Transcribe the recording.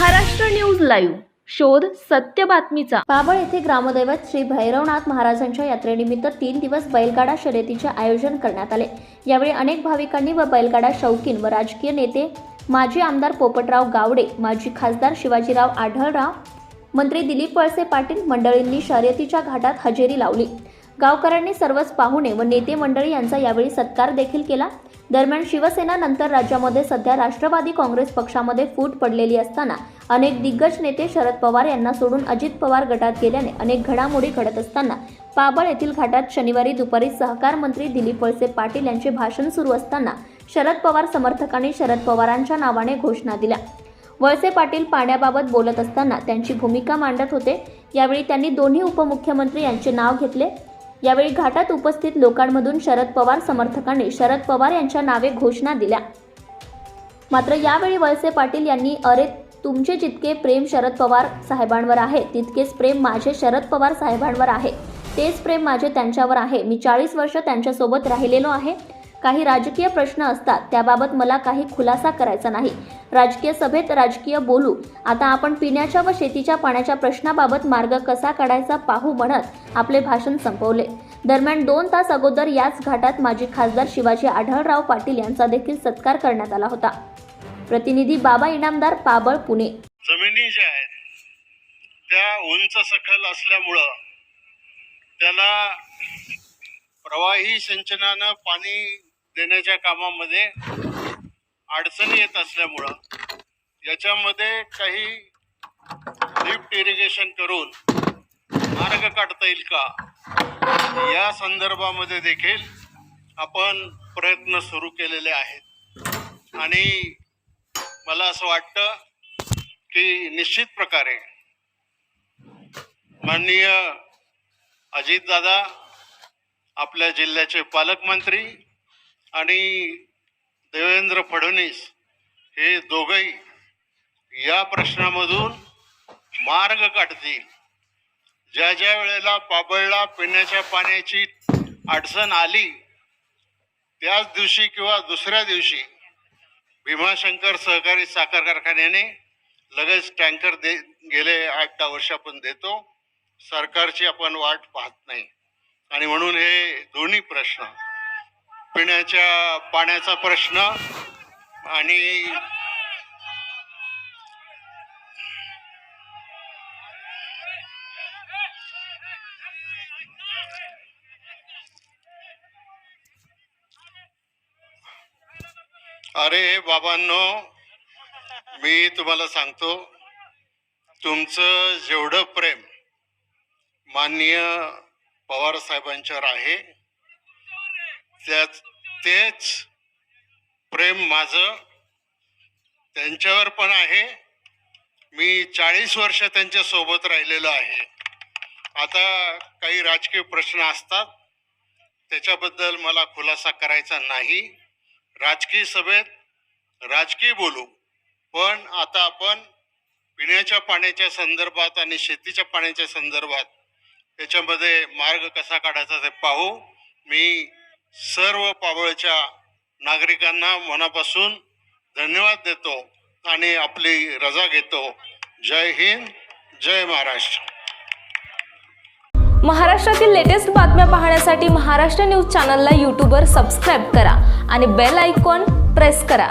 Maharashtra news live. शोध सत्य बातमीचा. बाबळ येथे ग्रामदैवत श्री भैरवनाथ महाराजांच्या यात्रेनिमित्त तीन दिवस बैलगाडा शर्यतीचे आयोजन करण्यात आले. यावेळी अनेक भाविकांनी व बैलगाडा शौकीन व राजकीय नेते माजी आमदार पोपटराव गावडे माजी खासदार शिवाजीराव आढळराव मंत्री दिलीप वळसे पाटील मंडळींनी शर्यतीच्या घाटात हजेरी लावली. गावकऱ्यांनी सर्वच पाहुणे व नेते मंडळी यांचा यावेळी सत्कार देखील केला. दरम्यान शिवसेना नंतर राज्यामध्ये सध्या राष्ट्रवादी काँग्रेस पक्षामध्ये फूट पडलेली असताना अनेक दिग्गज नेते शरद पवार यांना सोडून अजित पवार गटात गेल्याने अनेक घडामोडी घडत असताना पाबळ येथील घाटात शनिवारी दुपारी सहकार मंत्री दिलीप वळसे पाटील यांचे भाषण सुरू असताना शरद पवार समर्थकांनी शरद पवारांच्या नावाने घोषणा दिल्या. वळसे पाटील पाण्याबाबत बोलत असताना त्यांची भूमिका मांडत होते. यावेळी त्यांनी दोन्ही उपमुख्यमंत्री यांचे नाव घेतले. यावेळी घाटात उपस्थित लोकांमधून शरद पवार समर्थकांनी शरद पवार यांच्या नावे घोषणा दिल्या. मात्र यावेळी वळसे पाटील यांनी अरे तुमचे जितके प्रेम शरद पवार साहेबांवर आहे तितकेच प्रेम माझे शरद पवार साहेबांवर आहे. तेच प्रेम माझे त्यांच्यावर आहे. मी चाळीस वर्ष त्यांच्यासोबत राहिलेलो आहे. काही राजकीय प्रश्न असतात त्याबाबत मला काही खुलासा करायचा नाही. राजकीय सभेत राजकीय बोलू. आता आपण पिण्याच्या व शेतीच्या पाण्याच्या प्रश्नाबाबत मार्ग कसा काढायचा पाहू म्हणत आपले भाषण संपवले. दरम्यान दोन तास अगोदर याच घाटात माजी खासदार शिवाजी आढळराव पाटील यांचा देखील सत्कार करण्यात आला होता. प्रतिनिधी बाबा इनामदार पाबळ पुणे. जमिनी ज्या आहेत त्या उंच सखल असल्यामुळं त्याला प्रवाही सिंचनानं पाणी देण्याच्या कामामध्ये अडचणी येत असल्यामुळं याच्यामध्ये काही लिफ्ट इरिगेशन करून मार्ग काढता येईल का? या संदर्भामध्ये देखील आपण प्रयत्न सुरू केलेले आहेत. आणि मला असं वाटतं की निश्चित प्रकारे माननीय अजितदादा आपल्या जिल्ह्याचे पालकमंत्री आणि देवेंद्र फडणवीस हे दोघंही या प्रश्नामधून मार्ग काढतील. ज्या ज्या वेळेला पाबळला पिण्याच्या पाण्याची अडचण आली त्याच दिवशी किंवा दुसऱ्या दिवशी भीमाशंकर सहकारी साखर कारखान्याने लगेच टँकर दे गेले आठ दहा वर्ष आपण देतो. सरकारची आपण वाट पाहत नाही. आणि म्हणून हे दोन्ही प्रश्न पिण्याच्या पाण्याचा प्रश्न आणि अरे बाबांनो मी तुम्हाला सांगतो तुमचं जेवढं प्रेम माननीय पवार साहेबांच्यावर आहे त्याच तेच प्रेम माझं त्यांच्यावर पण आहे. मी चाळीस वर्ष त्यांच्यासोबत राहिलेलो आहे. आता काही राजकीय प्रश्न असतात. त्याच्याबद्दल मला खुलासा करायचा नाही. राजकीय सभेत राजकीय बोलू. पण आता आपण पिण्याच्या पाण्याच्या संदर्भात आणि शेतीच्या पाण्याच्या संदर्भात त्याच्यामध्ये मार्ग कसा काढायचा ते पाहू. मी सर्व पाबळच्या नागरिकांना मनापासून धन्यवाद देतो आणि आपली रजा घेतो. जय हिंद जय महाराष्ट्र. महाराष्ट्रातील लेटेस्ट बातम्या पाहण्यासाठी महाराष्ट्र न्यूज चॅनलला यूट्यूबवर सबस्क्राईब करा आणि बेल आयकॉन प्रेस करा.